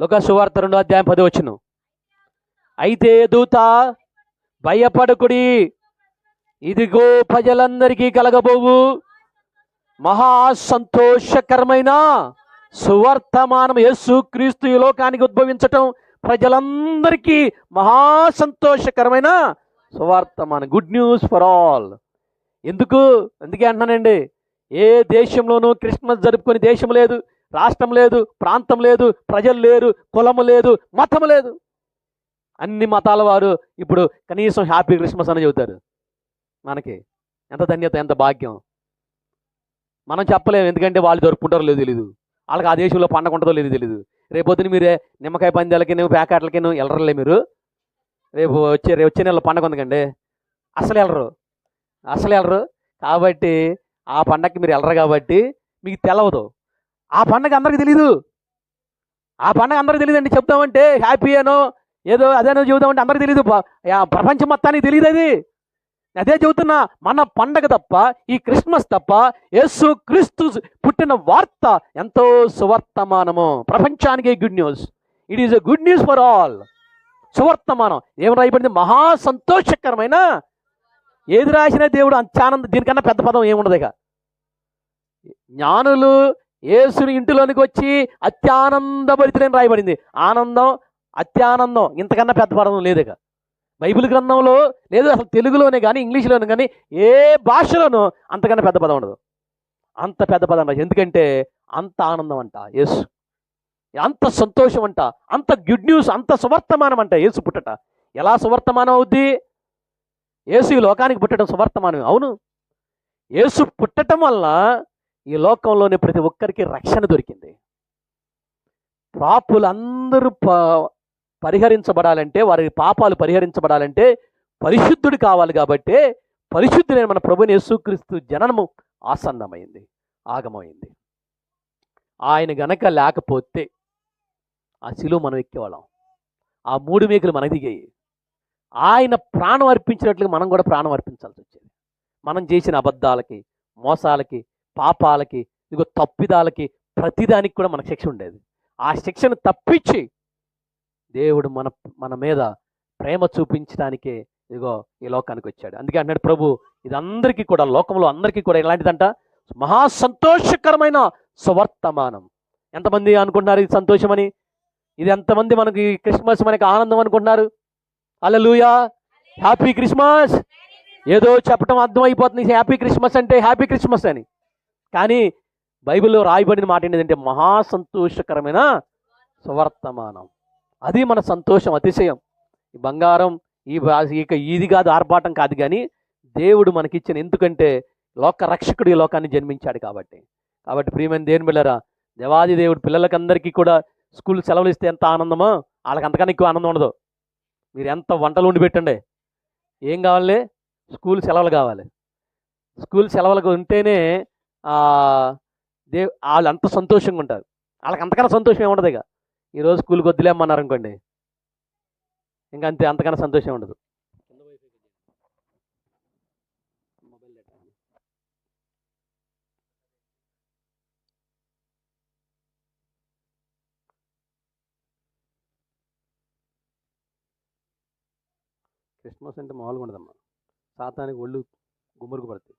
లోక సువార్త రెండో అధ్యాయం పది వచ్చిన. అయితే దూత భయపడకుడి ఇదిగో ప్రజలందరికీ కలగబోవు. మహా సంతోషకరమైన సువర్తమానం యేసు క్రీస్తు ఈ లోకానికి ఉద్భవించటం ప్రజలందరికీ మహా సంతోషకరమైన సువార్తమానం. Good news for all. ఎందుకు? అందుకే అంటున్నానండి. ఏ దేశంలోనూ క్రిస్మస్ జరుపుకొని దేశం లేదు. రాష్ట్రం లేదు ప్రాంతం లేదు ప్రజలు లేరు కులము లేదు మతము లేదు. అన్ని మతాల వారు ఇప్పుడు కనీసం హ్యాపీ క్రిస్మస్ అని చెబుతారు. మనకి ఎంత ధన్యత ఎంత భాగ్యం. మనం చెప్పలేము ఎందుకంటే వాళ్ళు జరుపుకుంటారో లేదో తెలీదు. వాళ్ళకి ఆ దేశంలో పండగ ఉంటుందో లేదో తెలీదు. రేపొద్దున మీరే నిమ్మకాయ పందాలకి ప్యాకెట్లకి వెళ్ళరలే మీరు? రేపు వచ్చే రేపు వచ్చే నెల పండగ ఉందికండి. అసలు వెళ్ళరు. అసలు వెళ్ళరు. కాబట్టి ఆ పండగకి మీరు వెళ్ళరు కాబట్టి మీకు తెలవదు. ఆ పండగ అందరికి తెలీదు. ఆ పండగ అందరికి తెలియదండి చెప్తామంటే హ్యాపీ అనో ఏదో అదేనో చెబుతామంటే అందరికి తెలియదు ప్రపంచం మొత్తానికి తెలియదు అది. అదే చెబుతున్నా మన పండగ తప్ప ఈ క్రిస్మస్ తప్ప యేసు క్రీస్తు పుట్టిన వార్త ఎంతో సువర్తమానము. ప్రపంచానికి good news it is a good news for all సువర్తమానం. ఏమి రాయబడింది? మహా సంతోషకరమైన ఏది రాసిన దేవుడు అత్యానంద దీనికన్నా పెద్ద పదం ఏముండదు ఇక. జ్ఞానులు యేసుని ఇంటిలోనికి వచ్చి అత్యానందభరితులని రాయబడింది. ఆనందం అత్యానందం ఇంతకన్నా పెద్ద పదం లేదు ఇక బైబిల్ గ్రంథంలో లేదు అసలు తెలుగులోనే కానీ ఇంగ్లీష్లోనే కానీ ఏ భాషలోనూ అంతకన్నా పెద్ద పదం ఉండదు. అంత పెద్ద పదం రాసి ఎందుకంటే అంత ఆనందం అంట యేసు. అంత సంతోషం అంట అంత గుడ్ న్యూస్ అంత సువర్తమానం అంట యేసు పుట్టట. ఎలా సువర్తమానం అవుద్ది? యేసు ఈ లోకానికి పుట్టడం సువర్తమానం అవును. యేసు పుట్టడం వల్ల ఈ లోకంలోని ప్రతి ఒక్కరికి రక్షణ దొరికింది. పాపులందరూ ప పరిహరించబడాలంటే వారి పాపాలు పరిహరించబడాలంటే పరిశుద్ధుడు కావాలి కాబట్టి పరిశుద్ధులైన మన ప్రభుని యేసుక్రీస్తు జననము ఆసన్నమైంది ఆగమైంది. ఆయన గనక లేకపోతే ఆ శిలువ మనం ఎక్కేవాళ్ళం. ఆ మూడు మేకులు మనకు దిగాయి. ఆయన ప్రాణం అర్పించినట్లుగా మనం కూడా ప్రాణం అర్పించాల్సి వచ్చేది. మనం చేసిన అబద్ధాలకి మోసాలకి పాపాలకి ఇదిగో తప్పిదాలకి ప్రతిదానికి కూడా మనకు శిక్ష ఉండేది. ఆ శిక్షను తప్పించి దేవుడు మన మన మీద ప్రేమ చూపించడానికే ఇదిగో ఈ లోకానికి వచ్చాడు. అందుకే అన్నాడు ప్రభు ఇది అందరికీ కూడా లోకంలో అందరికీ కూడా ఎలాంటిదంట మహా సంతోషకరమైన సువర్తమానం. ఎంతమంది అనుకుంటున్నారు ఇది సంతోషమని? ఇది ఎంతమంది మనకి క్రిస్మస్ మనకి ఆనందం అనుకుంటున్నారు? అల్లెలూయా హ్యాపీ క్రిస్మస్! ఏదో చెప్పడం అర్థమైపోతుంది హ్యాపీ క్రిస్మస్ అంటే హ్యాపీ క్రిస్మస్ అని. కానీ బైబిల్లో రాయబడిన మాట ఏంటంటే మహా సంతోషకరమైన సువర్తమానం. అది మన సంతోషం అతిశయం. ఈ బంగారం ఈ ఇక ఇది కాదు ఆర్భాటం కాదు కానీ దేవుడు మనకిచ్చిన ఎందుకంటే లోక రక్షకుడు ఈ లోకాన్ని జన్మించాడు కాబట్టి. కాబట్టి ప్రియమైన దేని బిళ్ళరా దేవాది దేవుడు పిల్లలకందరికీ కూడా స్కూల్ సెలవులు ఇస్తే ఎంత ఆనందమో వాళ్ళకి అంతకన్నా ఎక్కువ ఆనందం ఉండదు. మీరు ఎంత వంటలు వండి పెట్టండి. ఏం కావాలి? స్కూల్ సెలవులు కావాలి. స్కూల్ సెలవులకు ఉంటేనే దే వాళ్ళు అంత సంతోషంగా ఉంటారు. వాళ్ళకి అంతకన్నా సంతోషం ఏముండదు ఇక. ఈరోజు స్కూల్కి వద్దులేమన్నారు అనుకోండి ఇంకా అంతే అంతకన్నా సంతోషం ఉండదు. క్రిస్మస్ అంటే మామూలుగా ఉండదమ్మా. సాతానికి ఒళ్ళు గుమ్మరుకు పడుతుంది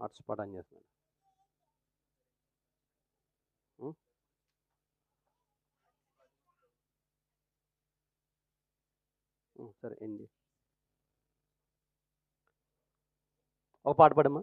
హాట్స్పాట్ ఆన్ చేస్తున్నాను సరే ఎండి ఒక పాట పాడమ్మా.